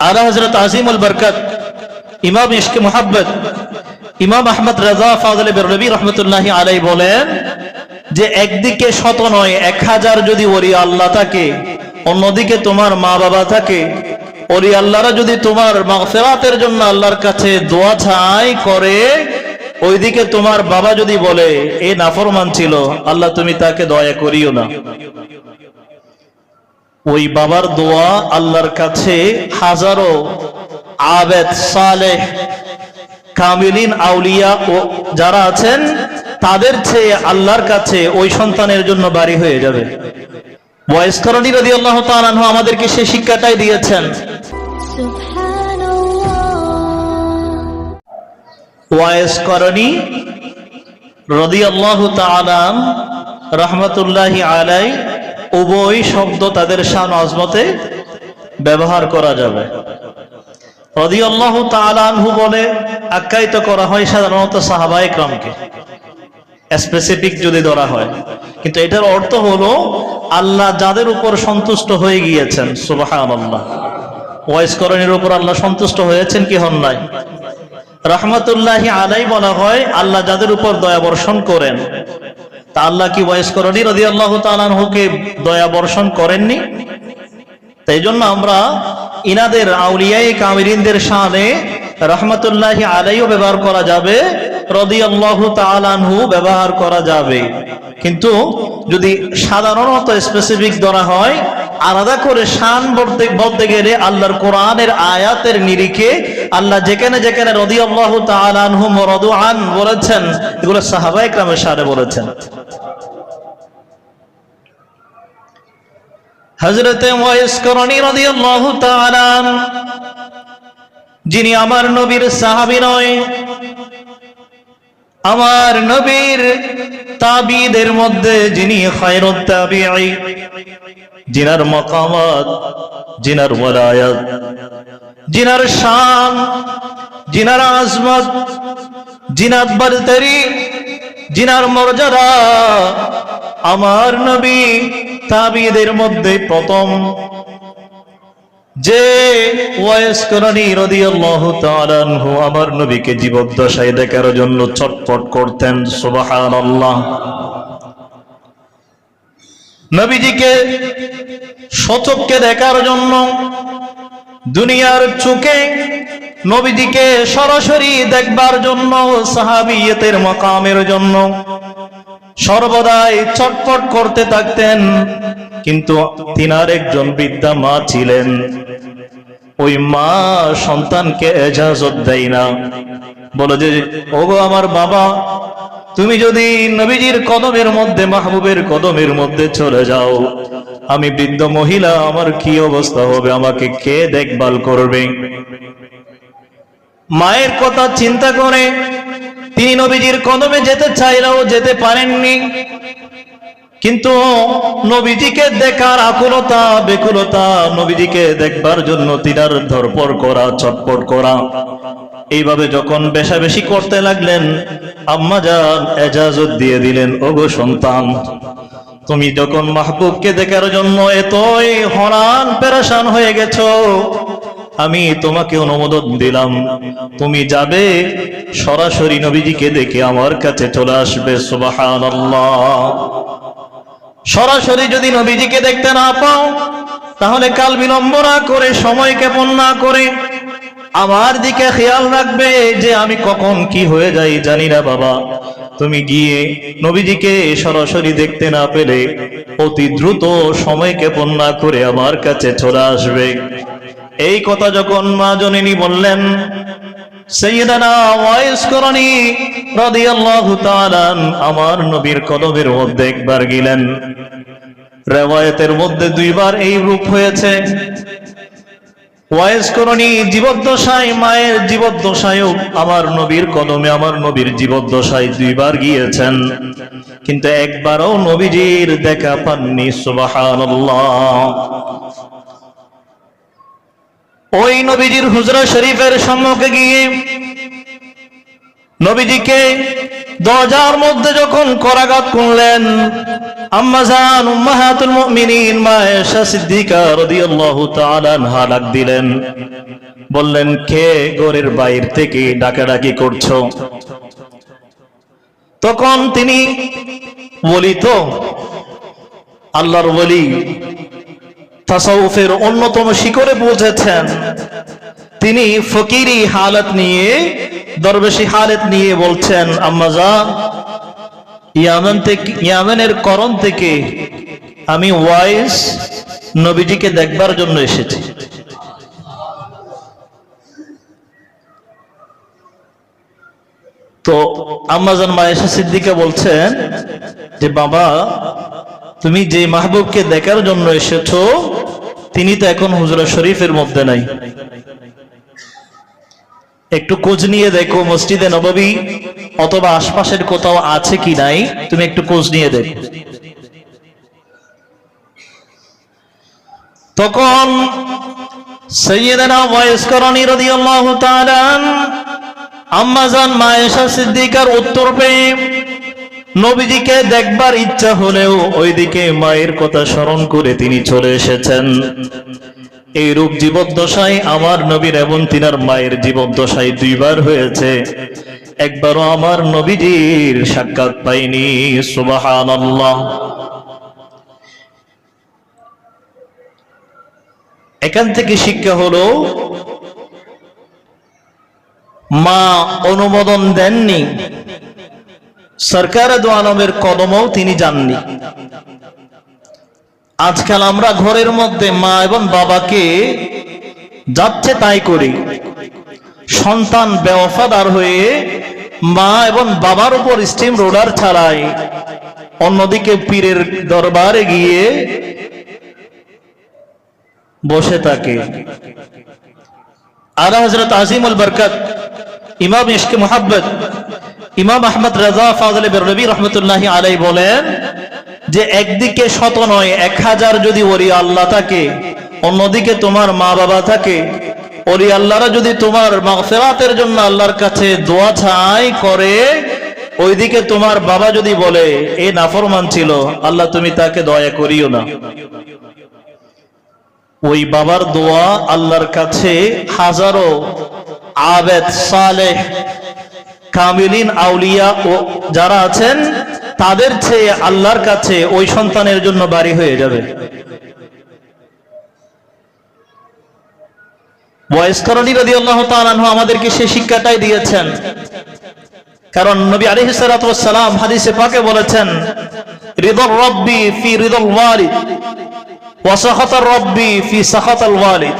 আলা হজরত আজিমুল বরকত, ইমাম ইশকে মোহাব্বত ইমাম আহমদ রাজা ফাজলে বেরলবী রহমতুল্লাহ আলাই বলেন যে একদিকে শত নয়, এক হাজার যদি ওরি আল্লাহ থাকে, অন্যদিকে তোমার মা বাবা থাকে ওরি আল্লাহরা যদি তোমার মাগফিরাতের জন্য আল্লাহর কাছে দোয়া ছাই করে, ওইদিকে তোমার বাবা যদি বলে, এ নাফরমান ছিল, আল্লাহ তুমি তাকে দয়া করিও না। ওই বাবার দোয়া আল্লাহর কাছে হাজারো আবেদ সালেহ কামিলিন আউলিয়া ও যারা আছেন তাদের চেয়ে আল্লাহর কাছে ওই সন্তানের জন্য বাড়ি হয়ে যাবে। বয়স্করণী রদি আল্লাহ তালাহ আমাদেরকে সে শিক্ষাটাই দিয়েছেন। ওয়াইসকরণী রদি আল্লাহ তালাম রহমতুল্লাহ আলাই উভয় শব্দ তাদের শান আজমতে ব্যবহার করা যাবে। রদি আল্লাহ তালানহু বলে, আখ্যায়িত করা হয় সাধারণত সাহাবাই ক্রমকে। স্পেসিফিক যদি ধরা হয়। কিন্তু এটার অর্থ হলো, আল্লাহ যাদের উপর সন্তুষ্ট হয়ে গিয়েছেন সুবাহান আল্লাহ ওয়াইসকরণীর উপর আল্লাহ সন্তুষ্ট হয়েছেন কি হন নাই? রহমতুল্লাহি আলাই বলা হয়, আল্লাহ যাদের উপর দয়া বর্ষণ করেন তা আল্লাহ কি বয়স্করণী রদি আল্লাহ তালানহুকে দয়া বর্ষণ করেননি? তাই জন্য আমরা ইনাদের আউলিয়াই কামিরিনদের শানে রহমতুল্লাহ আলাইও ব্যবহার করা যাবে রদি আল্লাহ তালানহু ব্যবহার করা যাবে। কিন্তু যদি সাধারণত স্পেসিফিক ধরা হয় আলাদা করে শান বলতে বলতে গেলে আল্লাহর কোরআনের আয়াতের নিরিখে আল্লাহ যেখানে যেখানে রদি আল্লাহ আন বলেছেন, এগুলো সাহাবাই ক্রামের সারে বলেছেন। যিনি আমার নবীর সাহাবী নয় আমার নবীর তাবিদের মধ্যে যিনি খায়রুত তাবিঈ জিনার মাকামাত জিনার ওয়ালায়াত জিনার শান জিনার আজমত জিনাত বরতরি জিনার মর্যাদা, আমার নবী তাবিদের মধ্যে প্রথম যে আমার নবীকে জীবদ্দশায় দেখার জন্য ছটফট করতেন, সুবহানাল্লাহ। নবীজিকে সচককে দেখার জন্য দুনিয়ার চোখে নবীজিকে সরাসরি দেখবার জন্য, সাহাবিয়তের মকামের জন্য সর্বদাই ছটফট করতে থাকতেন। কিন্তু তিনার একজন বৃদ্ধা মা ছিলেন। ওই মা সন্তানকে এজাজত দেয় না। বলে যে, ওগো আমার বাবা, তুমি যদি নবীজির কদমের মধ্যে, মাহবুবের কদমের মধ্যে চলে যাও, আমি বৃদ্ধ মহিলা, আমার কি অবস্থা হবে? আমাকে কে দেখভাল করবে? মায়ের কথা চিন্তা করে তিনি নবীজির কদমে যেতে চাইলেও যেতে পারেননি। কিন্তু নবীজিকে দেখার আকুলতা, বেকুলতা নবীজিকে দেখবার জন্য তিনার ধরপর করা চটপট করা। এইভাবে যখন বেশাবেশি করতে লাগলেন, আম্মা যান এজাজত দিয়ে দিলেন, ওগো সন্তান, তুমি যখন মাহবুবকে দেখার জন্য এতই হরান পেরেশান হয়ে গেছো আমি তোমাকে অনুমোদন দিলাম। তুমি যাবে, সরাসরি নবীজিকে দেখে আমার কাছে চলে আসবে, সুবহানাল্লাহ। সরাসরি যদি নবীজিকে দেখতে না পাও, তাহলে কাল বিলম্ব না করে, সময় কেমন না করে, আমার দিকে খেয়াল রাখবে যে আমি কখন কি হয়ে যাই, জানি না বাবা। তুমি গিয়ে নবীজিকে সরাসরি দেখতে না পেলে, অতি দ্রুত সময় কেমন না করে আমার কাছে চলে আসবে। এই কথা যখন মা জননী বললেন আমার নবীর কদমের মধ্যে একবার গেলেন। রেওয়ায়েতের মধ্যে দুইবার এই রূপ হয়েছে জীবদ্দশায়, মায়ের আমার নবীর কদমে আমার নবীর জীবদ্দশায় দুইবার গিয়েছেন। কিন্তু একবারও নবীজির দেখা পাননি, সুবহানাল্লাহ। ওই নবীজির হুজরা শরীফের সম্মুখে গিয়ে নবীজিকে দরজার মধ্যে যখন করাঘাত করলেন বললেন, কে ঘরের বাইরে থেকে ডাকাডাকি করছ? তখন তিনি বলি, তো, আল্লাহর বলি তাসাউফের অন্যতম শিকরে পৌঁছেছেন তিনি ফকিরি হালত নিয়ে, দরবেশি হালত নিয়ে বলছেন আম্মাজান ইয়ামেন থেকে ইয়ামেনের করণ থেকে আমি ওয়াইস নবীজিকে দেখবার জন্য এসেছি। তো আম্মাজান মায়েশা সিদ্দিকা বলছেন যে, বাবা তুমি যে মাহবুবকে দেখার জন্য এসেছ, তিনি তো এখন হুজরা শরীফের মধ্যে নাই। একটু খোঁজ নিয়ে দেখো, মসজিদে নববী অথবা আশপাশের কোথাও আছে কি নাই? তুমি একটু খোঁজ নিয়ে দেখো। তখন সৈয়দনা আম্মাজান মায়েশা সিদ্দিকার উত্তর পেয়ে নবীজিকে দেখবার ইচ্ছা হলেও ওইদিকে মায়ের কথা স্মরণ করে তিনি চলে এসেছেন। এই রূপ জীবদ্দশায় আমার নবীর এবং তিনার মায়ের জীবদ্দশায় দুইবার হয়েছে। একবারও আমার নবীজির সাক্ষাৎ পাইনি সুবাহান এখান থেকে শিক্ষা হলো, মা অনুমোদন দেননি সরকার দো আলমের কদমও তিনি যাননি আজকাল আমরা ঘরের মধ্যে মা এবং বাবাকে যাচ্ছে তাই করি। সন্তান বেওয়াফাদার হয়ে মা এবং বাবার উপর স্টিম রোলার ছাড়াই অন্যদিকে পীরের দরবারে গিয়ে বসে থাকে। আলা হজরত আজিমুল বরকত, ইমাম ইশকে মোহাব্বত ইমাম আহমদ রাজা ফাজলে বেরলবী রহমতুল্লাহ আলাই বলেন যে একদিকে শত নয়, এক হাজার যদি ওরি আল্লাহ থাকে, অন্যদিকে তোমার মা বাবা থাকে, ওলি আল্লাহরা যদি তোমার মাগফিরাতের জন্য আল্লাহর কাছে দোয়া ছাই করে, ওইদিকে তোমার বাবা যদি বলে, এ নাফরমান ছিল, আল্লাহ তুমি তাকে দয়া করিও না। ওই বাবার দোয়া আল্লাহর কাছে হাজারো আবেদ সালেহ কামিলিন, আউলিয়া ও যারা আছেন, তাদের চেয়ে আল্লাহর কাছে ওই সন্তানের জন্য বাড়ি হয়ে যাবে। আমাদেরকে সে শিক্ষাটাই দিয়েছেন। কারণ নবী আলী সালাম হাদিসে পাকে বলেছেন হৃদল রব্বি ফি হৃদল ওয়ালিদ রব্বি ফি ওয়ালিদ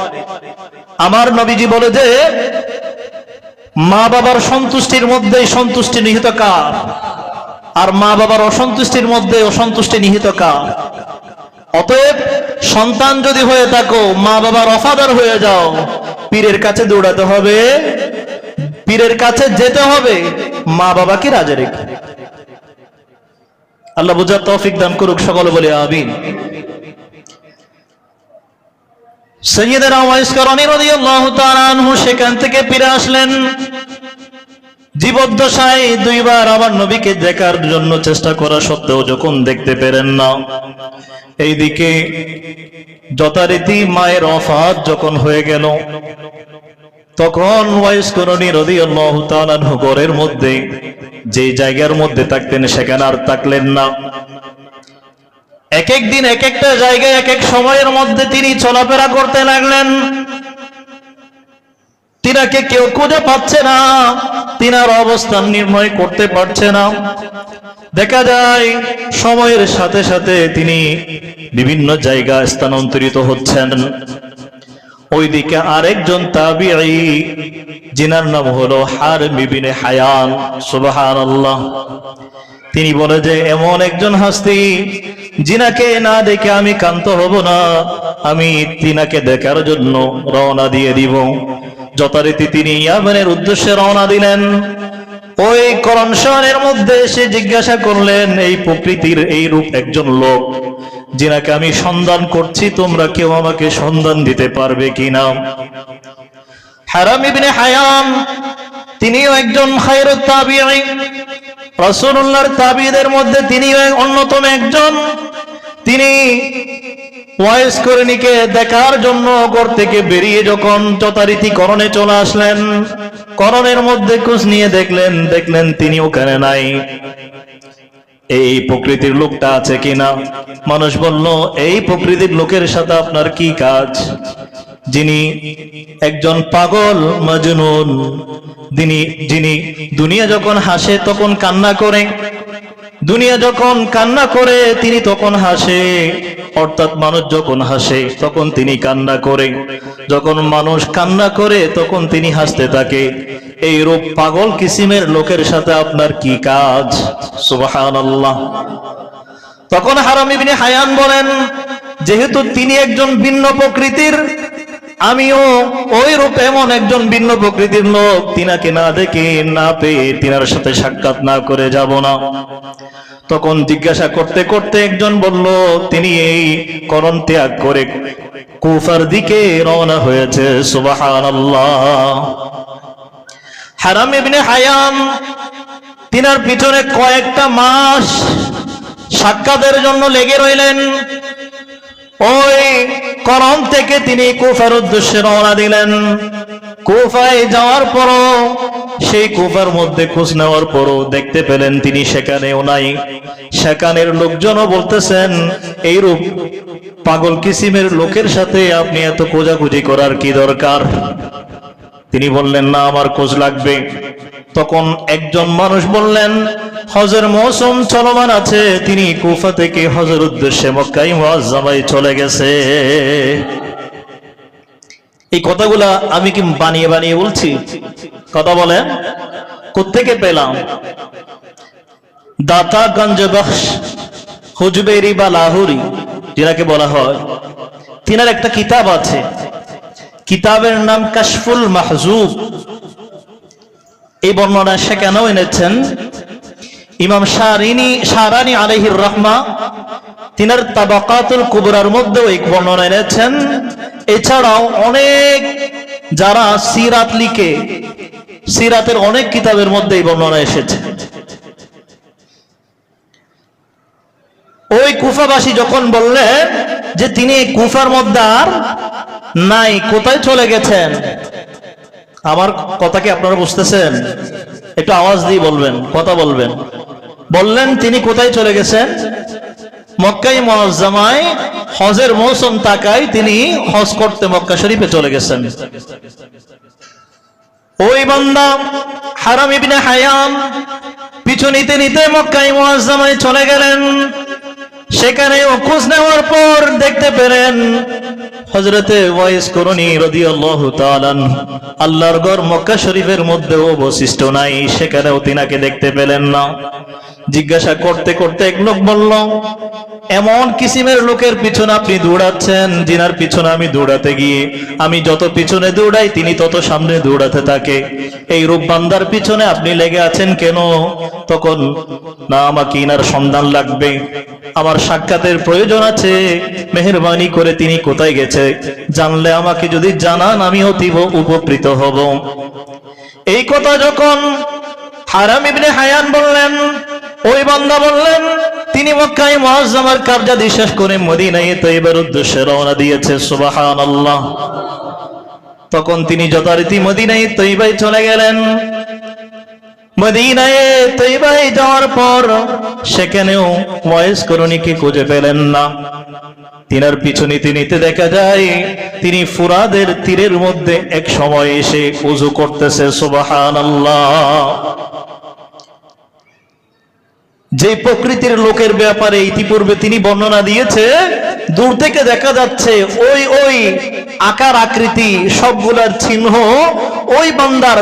আমার নবীজি বলে যে মা বাবার সন্তুষ্টির মধ্যে সন্তুষ্টি নিহিত কার? আর মা বাবার অসন্তুষ্টির মধ্যে অসন্তুষ্টি নিহিত কার? অতএব সন্তান যদি হয়ে থাকো মা বাবার অফাদার হয়ে যাও, পীরের কাছে দৌড়াতে হবে। পীরের কাছে যেতে হবে মা বাবাকে রাজে রেখে? আল্লাহ বুঝার তৌফিক দান করুক সকল বলে আমিন। সৈয়দেরা রাদিয়াল্লাহু সেখান থেকে ফিরে আসলেন। জীবদ্দশায় দুইবার আমার নবীকে দেখার জন্য চেষ্টা করা সত্ত্বেও যখন দেখতে পেরেন না, এইদিকে যথারীতি মায়ের অফাত যখন হয়ে গেল, তখন ওয়াইসকরণী রাদিয়াল্লাহু তাআলা আনহু ঘরের মধ্যে, যে জায়গার মধ্যে থাকতেন সেখানে আর থাকলেন না। এক এক দিন এক একটা জায়গায় এক এক সময়ের মধ্যে তিনি চলাফেরা করতে লাগলেন। তিনাকে কেউ খুঁজে পাচ্ছে না, তিনার অবস্থান নির্ণয় করতে পারছে না। দেখা যায়, সময়ের সাথে সাথে তিনি বিভিন্ন জায়গায় স্থানান্তরিত হচ্ছেন। ওইদিকে আরেকজন তাবিঈ, জিনার নাম হলো হার বিবিনে হায়ান সুবহানাল্লাহ। তিনি বলে যে, এমন একজন হাস্তি, জিনাকে না দেখে আমি কান্ত হব না। আমি তিনাকে দেখার জন্য রওনা দিয়ে দিব। যথারীতি তিনি ইয়ামেনের উদ্দেশ্যে রওনা দিলেন। ওই করণ শহরের মধ্যে এসে জিজ্ঞাসা করলেন, এই প্রকৃতির এই রূপ একজন লোক যিনাকে আমি সন্ধান করছি, তোমরা কেউ আমাকে সন্ধান দিতে পারবে কিনা? হারাম ইবনে হায়াম, তিনিও একজন খায়রুত রাসূলুল্লাহর তাবিদের মধ্যে এক অন্যতম একজন। তিনি ওয়াইস করিনিকে দেখার জন্য ঘর থেকে বেরিয়ে যখন যথারীতি করণে চলে আসলেন, করণের মধ্যে খোঁজ নিয়ে দেখলেন দেখলেন তিনি ওখানে নাই। এই প্রকৃতির লোকটা আছে কিনা? মানুষ বলল, এই প্রকৃতির লোকের সাথে আপনার কি কাজ? যিনি একজন পাগল মাজনুন যিনি যিনি দুনিয়া যখন হাসে তখন কান্না করে, দুনিয়া যখন কান্না করে, তিনি তখন হাসে। অর্থাৎ মানুষ যখন হাসে, তখন তিনি কান্না করে। যখন মানুষ কান্না করে, তখন তিনি হাসতে থাকে। এই রূপ পাগল কিসিমের লোকের সাথে আপনার কি কাজ? সুবহানাল্লাহ। তখন হারাম ইবনে হায়ান বলেন, যেহেতু তিনি একজন ভিন্ন প্রকৃতির আমিও ওই রূপে এমন একজন ভিন্ন প্রকৃতির লোক, তিনাকে না দেখে, না পেয়ে তিনার সাথে সাক্ষাৎ না করে যাব না। তখন জিজ্ঞাসা করতে করতে একজন বলল, তিনি এই করণ ত্যাগ করে কুফার দিকে রওনা হয়েছে, সুবহানাল্লাহ। হারাম ইবনে হায়াম তিনার পিছনে কয়েকটা মাস সাক্ষাতের জন্য লেগে রইলেন। ওই করম থেকে তিনি কুফার উদ্দেশ্যে রওনা দিলেন। কুফায় যাওয়ার পরও সেই কুফার মধ্যে খোঁজ নেওয়ার পরও দেখতে পেলেন তিনি সেখানেও নাই। সেখানের লোকজনও বলতেছেন, এইরূপ পাগল কিসিমের লোকের সাথে আপনি এত খোঁজাখুঁজি করার কি দরকার? তিনি বললেন, না, আমার খোঁজ লাগবে। তখন একজন মানুষ বললেন, হজের মৌসুম চলমান আছে, তিনি কুফা থেকে হজের উদ্দেশ্যে মক্কাই মুআজ্জামায় চলে গেছে। এই কথাগুলা আমি কি বানিয়ে বানিয়ে বলছি? কথা বলেন, কোত্থেকে পেলাম? দাতা গঞ্জ বখশ হুজবেরি বা লাহুরি, যেটাকে বলা হয়। তিনার একটা কিতাব আছে। কিতাবের নাম কাশফুল মাহজুব। এই বর্ণনা সে কেন এনেছেন? ইমাম শাহরিনী শাহরানি আলহির রহমা, তিনার তাবাকাতুল কুবরার মধ্যেও এই বর্ণনা এনেছেন। এছাড়াও অনেক যারা সিরাত লিখে, সিরাতের অনেক কিতাবের মধ্যে এই বর্ণনা এসেছে। ওই কুফাবাসী যখন বললে যে তিনি কুফার মধ্যে আর নাই, কোথায় চলে গেছেন? আমার কথা কি আপনারা বুঝতেছেন? একটু আওয়াজ দিয়ে বলবেন, কথা বলবেন। বললেন, তিনি কোথায় চলে গেছেন? মক্কাই মহাজামায় হজের মৌসুম তাকায় তিনি হজ করতে মক্কা শরীফে চলে গেছেন। ওই বান্দা হারাম ইবনে হায়াম পিছু নিতে নিতে মক্কাই মহাজামায় চলে গেলেন। সেখানে খোঁজ নেওয়ার পর দেখতে পেলেন হজরতে ওয়াইস করুনি রদি আল্লাহ আল্লাহর গর মক্কা শরীফের মধ্যে অবশিষ্ট নাই, সেখানেও তিনাকে দেখতে পেলেন না। জিজ্ঞাসা করতে করতে এক লোক বলল, এমন কিসিমের লোকের পিছনে আপনি দৌড়াচ্ছেন? জিনার পিছনে আমি দৌড়াতে গিয়ে, আমি যত পিছনে দৌড়াই, তিনি তত সামনে দৌড়াতে থাকে। এই রূপবান্দার পিছনে আপনি লেগে আছেন কেন? তখন, না, আমাকে ইনার সন্ধান লাগবে। আমার সাক্ষাতের প্রয়োজন আছে। মেহরবানি করে তিনি কোথায় গেছে? জানলে আমাকে যদি জানান আমি অতীব উপকৃত হব। এই কথা যখন হারাম ইবনে হায়ান বললেন ওই বান্দা বললেন, তিনি মক্কায় মুআজ্জামার কাবজা বিশ্বাস করে মদিনায় তৈবার উদ্দেশ্যে রওনা দিয়েছে, সুবহানাল্লাহ। তখন তিনি যথারীতি মদিনায় তৈবায় চলে গেলেন। মদিনায় তৈবায় যাওয়ার পর সেখানেও ওয়াইস করণীকে খুঁজে পেলেন না। তিনার পিছু নিতে নিতে দেখা যায়, তিনি ফুরাদের তীরের মধ্যে এক সময় এসে উজু করতেছে, সুবহানাল্লাহ। যে প্রকৃতির লোকের ব্যাপারে ইতিপূর্বে তিনি বর্ণনা দিয়েছে, দূর থেকে দেখা যাচ্ছে ওই ওই আকার আকৃতি, সবগুলার চিহ্ন ওই বান্দার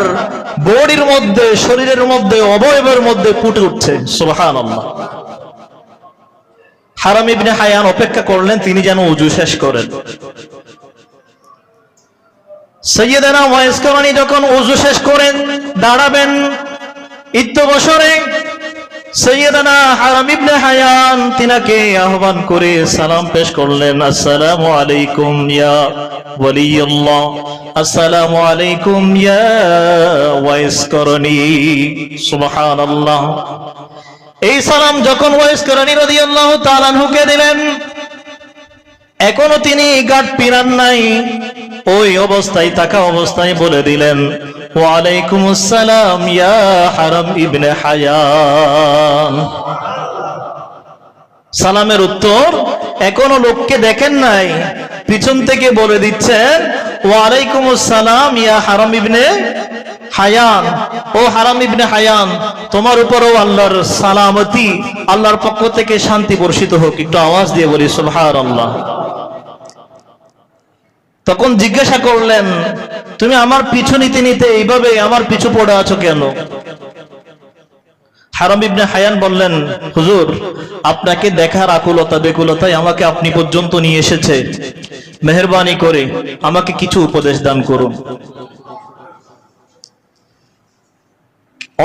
বডির মধ্যে, শরীরের মধ্যে, অবয়বের মধ্যে ফুটে উঠছে। সুবহান হারাম ইবনে হায়ান অপেক্ষা করলেন, তিনি যেন উজু শেষ করেন। সৈয়দানা ওয়াইস করণী যখন উজু শেষ করেন, দাঁড়াবেন ইত্য বছরে আহ্বান করে সালাম পেশ করলেন আলাইকুম আলাইকুম এই সালাম যখন ওয়াইস করণী রাদিয়াল্লাহু তাআলা আনহুকে দিলেন, এখনও তিনি গাট পিরান নাই, ওই অবস্থায় থাকা অবস্থায় বলে দিলেন ওয়ালাইকুম আসসালাম ইয়া হারাম ইবনে হায়ান সালামের উত্তর, এখনও লোককে দেখেন নাই। পিছন থেকে বলে দিচ্ছেন ওয়ালাইকুম আসসালাম ইয়া হারাম ইবনে হায়ান ও হারাম ইবনে হায়ান তোমার উপরও আল্লাহর সালামতি, আল্লাহর পক্ষ থেকে শান্তি বর্ষিত হোক। একটু আওয়াজ দিয়ে বলি, সুবহানাল্লাহ। তখন জিজ্ঞাসা করলেন, তুমি আমার পিছু নিতে নিতে এইভাবে আমার পিছু পড়ে আছো কেন? হারাম হায়ান বললেন, হুজুর, আপনাকে দেখার আকুলতা বেকুলতায় আমাকে আপনি পর্যন্ত নিয়ে এসেছে। মেহরবানি করে আমাকে কিছু উপদেশ দান করুন।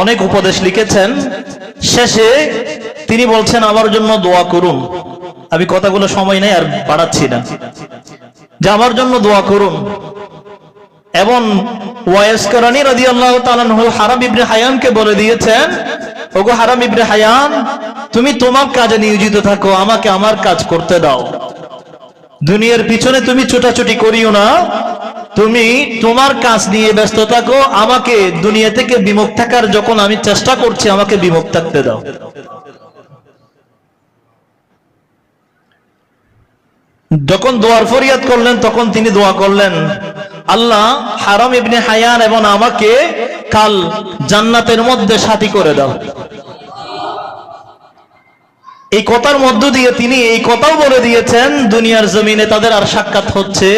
অনেক উপদেশ লিখেছেন। শেষে তিনি বলছেন, আমার জন্য দোয়া করুন। আমি কথাগুলো সময় নেই আর বাড়াচ্ছি না। যে আমার জন্য দোয়া করুন। এবং ওয়াইস করানি রাজি আল্লাহ হারাম ইবনে হায়ানকে বলে দিয়েছেন, ওগো হারাম ইবনে হায়ান তুমি তোমার কাজে নিয়োজিত থাকো, আমাকে আমার কাজ করতে দাও। দুনিয়ার পিছনে তুমি ছোটাছুটি করিও না, তুমি তোমার কাজ নিয়ে ব্যস্ত থাকো, আমাকে দুনিয়া থেকে বিমুখ থাকার যখন আমি চেষ্টা করছি, আমাকে বিমুখ থাকতে দাও। যখন দোয়ার ফরিয়াদ করলেন, তখন তিনি দোয়া করলেন, আল্লাহ হারাম ইবনে হায়ান এবং আমাকে কাল জান্নাতের মধ্যে সাথী করে দাও। এই কথার মধ্য দিয়ে তিনি এই কথাও বলে দিয়েছেন, দুনিয়ার জমিনে তাদের আর সাক্ষাৎ হচ্ছে,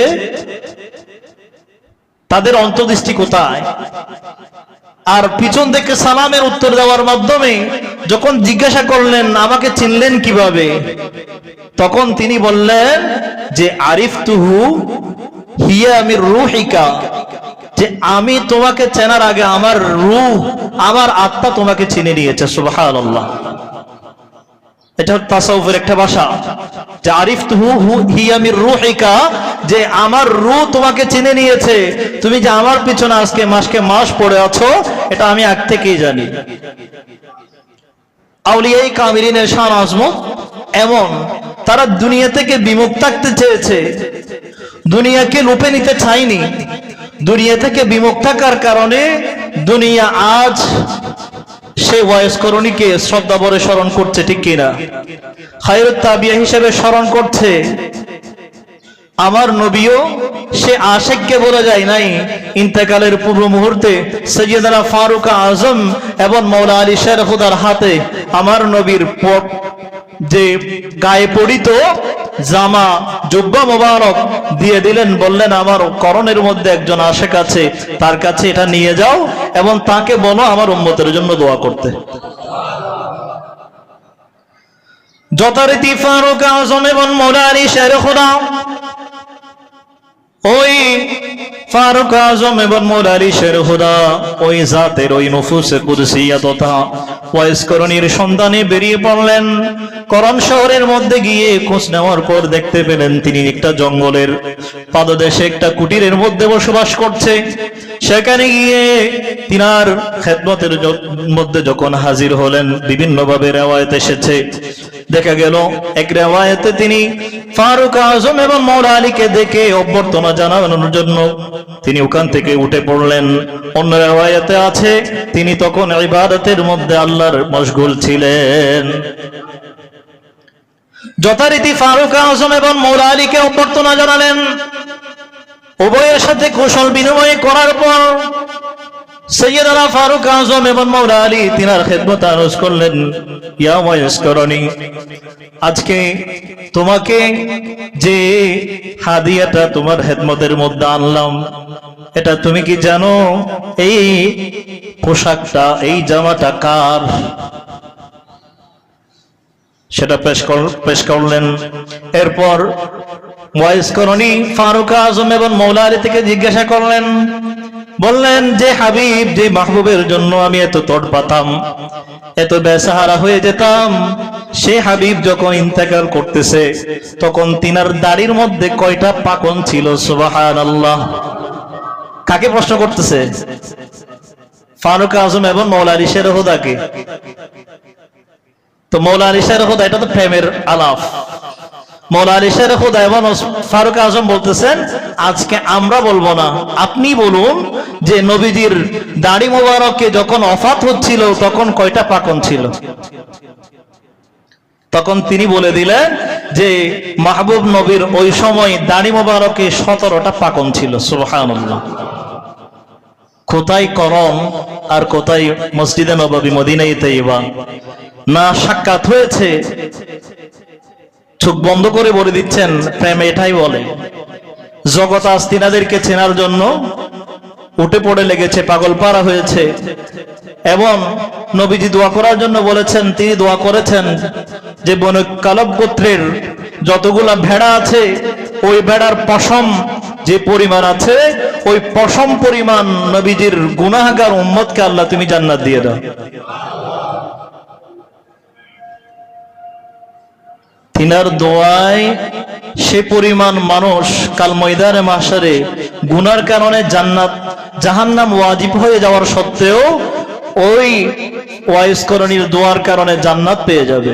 তাদের অন্তর্দৃষ্টি কোথায়? আর পিছন থেকে সালামের উত্তর দেওয়ার মাধ্যমে যখন জিজ্ঞাসা করলেন, আমাকে চিনলেন কীভাবে? তখন তিনি বললেন যে আরিফ তুহু হিয়া আমি রুহিকা। যে, আমি তোমাকে চেনার আগে আমার রুহ, আমার আত্মা তোমাকে চিনে নিয়েছে। সুবহানাল্লাহ। এটা হচ্ছে একটা ভাষা। যে আরিফ তুহু হু- হিয়া মির রুহিকা যে আমার রু তোমাকে চিনে নিয়েছে। তুমি যে আমার পিছনে আজকে মাসকে মাস পড়ে আছো, এটা আমি আগ থেকেই জানি। আউলিয়াই কামিরিনের শান আজমত এমন তারা দুনিয়া থেকে বিমুখ থাকতে চেয়েছে। দুনিয়াকে লুপে নিতে চায়নি। দুনিয়া থেকে বিমুখ থাকার কারণে দুনিয়া আজ সে বয়স্করণীকে শ্রদ্ধা ভরে স্মরণ করছে, ঠিক কিনা? খায়রুত তাবিয়া হিসেবে স্মরণ করছে। আমার নবীও সে আশেককে বলে যায় নাই। ইন্তেকালের পূর্ব মুহূর্তে সৈয়দনা ফারুক আজম এবং মৌলা আলী শেরফুদার হাতে আমার নবীর যে গায়ে পড়িত জামা, জুব্বা মোবারক দিয়ে দিলেন, বললেন, আমার করণের মধ্যে একজন আশেক আছে, তার কাছে এটা নিয়ে যাও এবং তাকে বলো আমার উম্মতের জন্য দোয়া করতে। যথারীতি ফারুক আজম এবং মৌলা আলী শেরফুদা ওই ফারুক আজম এবং মোরারি শের হুদা, ওই জাতের ওই নফুসে কুদসিয়া তথা। ওয়াইসকরণীর সন্ধানে বেরিয়ে পড়লেন। করণ শহরের মধ্যে গিয়ে খোঁজ নেওয়ার পর দেখতে পেলেন তিনি একটা জঙ্গলের। পাদদেশে একটা কুটিরের মধ্যে বসবাস করছে। সেখানে গিয়ে তিনার খেদমতের মধ্যে যখন হাজির হলেন, বিভিন্নভাবে রেওয়ায়ত এসেছে। দেখা গেল এক রেওয়ায়তে তিনি ফারুক আজম এবং মৌলা আলীকে দেখে অভ্যর্থনা জানানোর জন্য তিনি ওখান থেকে উঠে পড়লেন। অন্য রেওয়ায়তে আছে, তিনি তখন ইবাদতের মধ্যে আল্লাহর মশগুল ছিলেন। যথারীতি ফারুক আজম এবং মৌলা আলীকে অভ্যর্থনা জানালেন। উভয়ের সাথে কুশল বিনিময় করার পর সৈয়দনা ফারুক আজম এবং মৌলা আলী তিনার খেদমত আরজ করলেন, ইয়া ময়স্করণী আজকে তোমাকে যে হাদিয়াটা তোমার হেদমতের মধ্যে আনলাম, এটা তুমি কি জানো? এই পোশাকটা, এই জামাটা কার? সেটা পেশ কর- পেশ করলেন। এরপর ওয়াইস করণী ফারুক আজম এবং মৌলা আলী থেকে জিজ্ঞাসা করলেন বললেন, যে হাবিব, যে মাহবুবের জন্য আমি এত তট পাতাম, এত বেসাহারা হয়ে যেতাম, সে হাবিব যখন ইন্তেকাল করতেছে, তখন তিনার দাড়ির মধ্যে কয়টা পাকন ছিল সুবাহান আল্লাহ কাকে প্রশ্ন করতেছে? ফারুক আজম এবং মৌলা আলী শেরহুদাকে। তো মৌলা আলী শেরহুদা, এটা তো প্রেমের আলাপ। মৌলা আলী শের এবং ফারুক আজম বলতেছেন, আজকে আমরা বলব না, আপনি বলুন যে নবীজির দাড়ি মোবারককে যখন অফাত হচ্ছিল, তখন কয়টা পাকন ছিল? তখন তিনি বলে দিলেন যে, মাহবুব নবীর ওই সময় দাড়ি মোবারকে সতেরোটা পাকন ছিল, সুবহানাল্লাহ। কোথায় করম আর কোথায় মসজিদে নবাবী মদিনাই তাইবা না সাক্ষাৎ হয়েছে। চোখ বন্ধ করে বলে দিচ্ছেন, প্রেম এটাই বলে। জগৎ আজ তিনাদেরকে চেনার জন্য উঠে পড়ে লেগেছে, পাগল পাড়া হয়েছে। এবং নবীজি দোয়া করার জন্য বলেছেন, তিনি দোয়া করেছেন যে বন কালব গোত্রের যতগুলা ভেড়া আছে, ওই ভেড়ার পশম যে পরিমাণ আছে, ওই পশম পরিমাণ নবীজির গুনাহগার উম্মতকে আল্লাহ তুমি জান্নাত দিয়ে দাও। তিনার দোয়ায় সে পরিমাণ মানুষ কাল ময়দানে মাসারে গুনার কারণে জান্নাত, জাহান্নাম ওয়াজিব হয়ে যাওয়ার সত্ত্বেও ওই ওয়াইসকরণীর দোয়ার কারণে জান্নাত পেয়ে যাবে।